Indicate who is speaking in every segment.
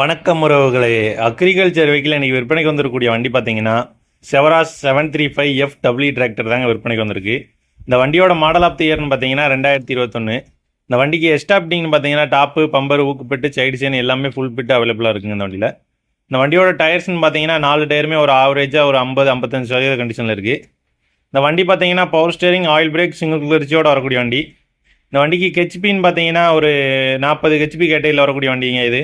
Speaker 1: வணக்கம் உறவுகளே. Agriculture vehicle இன்றைக்கி விற்பனைக்கு வந்திருக்கக்கூடிய வண்டி பார்த்தீங்கன்னா Swaraj seven three five F W tractor தாங்க விற்பனைக்கு வந்திருக்கு. இந்த வண்டியோட மாடல் ஆஃப் தி இயர்னு பார்த்தீங்கன்னா ரெண்டாயிரத்தி இருபத்தொன்று இந்த வண்டிக்கு எஸ்டாப்டிங்னு பார்த்தீங்கன்னா டாப்பு பம்பர் ஊக்குப்பிட்டு சைடு செயின் எல்லாமே ஃபுல் பிட்டு அவைலபிளாக இருக்குங்க இந்த வண்டியில். இந்த வண்டியோட டயர்ஸ்னு பார்த்தீங்கன்னா நாலு டயருமே ஒரு ஆவரேஜாக ஒரு ஐம்பது ஐம்பத்தஞ்சு சதவீத கண்டிஷனில் இருக்குது இந்த வண்டி பார்த்தீங்கன்னா power steering oil brake single கிளர்ச்சியோட வரக்கூடிய வண்டி. இந்த வண்டிக்கு ஹெச்பின்னு பார்த்தீங்கன்னா ஒரு நாற்பது ஹெச்பி கேட்டையில் வரக்கூடிய வண்டிங்க இது.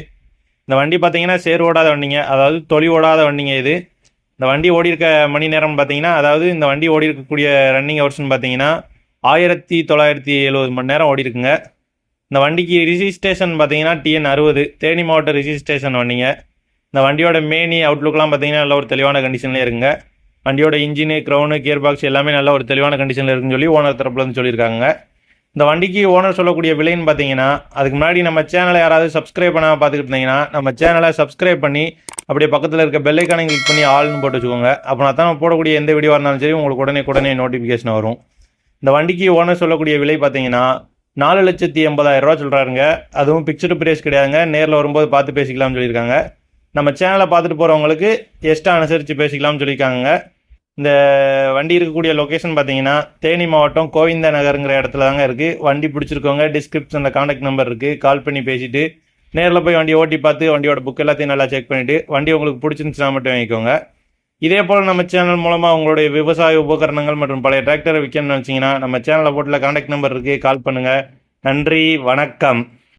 Speaker 1: இந்த வண்டி பார்த்தீங்கன்னா சேர் ஓடாத வண்டிங்க. அதாவது தொலி ஓடாத வண்டிங்க இது. இந்த வண்டி ஓடி இருக்க மணி நேரம் பார்த்தீங்கன்னா அதாவது இந்த வண்டி ஓடி இருக்கக்கூடிய ரன்னிங் ஹவர்ஸ்னு பார்த்தீங்கன்னா ஆயிரத்தி தொள்ளாயிரத்தி எழுபது மணி நேரம் ஓடி இருக்குங்க இந்த வண்டிக்கு ரிஜிஸ்ட்ரேஷன் பார்த்தீங்கன்னா டிஎன் அறுபது. தேனி மாவட்ட ரிஜிஸ்ட்ரேஷன் வண்டிங்க. இந்த வண்டியோட மேனி அவுட்லுக்லாம் பார்த்தீங்கன்னா நல்ல ஒரு தெளிவான கண்டிஷன்லேயே இருக்குங்க. வண்டியோட இன்ஜினு க்ரௌனு கியர் பாக்ஸ் எல்லாமே நல்ல ஒரு தெளிவான கண்டிஷனில் இருக்குன்னு சொல்லி ஓனர் தரப்புலேருந்து சொல்லியிருக்காங்க இந்த வண்டிக்கு ஓனர் சொல்லக்கூடிய விலைன்னு பார்த்தீங்கன்னா அதுக்கு முன்னாடி நம்ம சேனலை யாராவது சப்ஸ்கிரைப் பண்ணாமல் பார்த்துக்கிட்டு இருந்தீங்கன்னா நம்ம சேனலை சப்ஸ்கிரைப் பண்ணி அப்படியே பக்கத்தில் இருக்க பெல்லைக்கானை கிளிக் பண்ணி ஆள்னு போட்டு வச்சுக்கோங்க. அப்போ தான் நம்ம போடக்கூடிய எந்த வீடியோவாக இருந்தாலும் சரி உங்களுக்கு உடனே உடனே நோட்டிஃபிகேஷன் வரும். இந்த வண்டிக்கு ஓனர் சொல்லக்கூடிய விலை பார்த்தீங்கன்னா நாலு லட்சத்தி எண்பதாயிரம் ரூபா சொல்கிறாருங்க அதுவும் பிக்சடு ப்ரைஸ் கிடையாதுங்க. நேரில் வரும்போது பார்த்து பேசிக்கலாம்னு சொல்லியிருக்காங்க. நம்ம சேனலை பார்த்துட்டு போகிறவங்களுக்கு எக்ஸ்ட்ரா அனுசரித்து பேசிக்கலாம்னு சொல்லியிருக்காங்க இந்த வண்டி இருக்கக்கூடிய லொக்கேஷன் பார்த்தீங்கன்னா தேனி மாவட்டம் கோவிந்த நகருங்கிற இடத்துல தாங்க இருக்குது வண்டி பிடிச்சிருக்கவங்க டிஸ்கிரிப்ஷனில் காண்டாக்ட் நம்பர் இருக்குது கால் பண்ணி பேசிட்டு நேரில் போய் வண்டி ஓட்டி பார்த்து வண்டியோட புக் எல்லாத்தையும் நல்லா செக் பண்ணிவிட்டு வண்டி உங்களுக்கு பிடிச்சிருந்துச்சுன்னா மட்டும் வாங்கிக்கோங்க. இதே போல் நம்ம சேனல் மூலமாக உங்களுடைய விவசாய உபகரணங்கள் மற்றும் பழைய டிராக்டரை விற்கணும்னு வச்சிங்கன்னா நம்ம சேனலில் போட்டில் காண்டாக்ட் நம்பர் இருக்குது கால் பண்ணுங்கள் நன்றி வணக்கம்.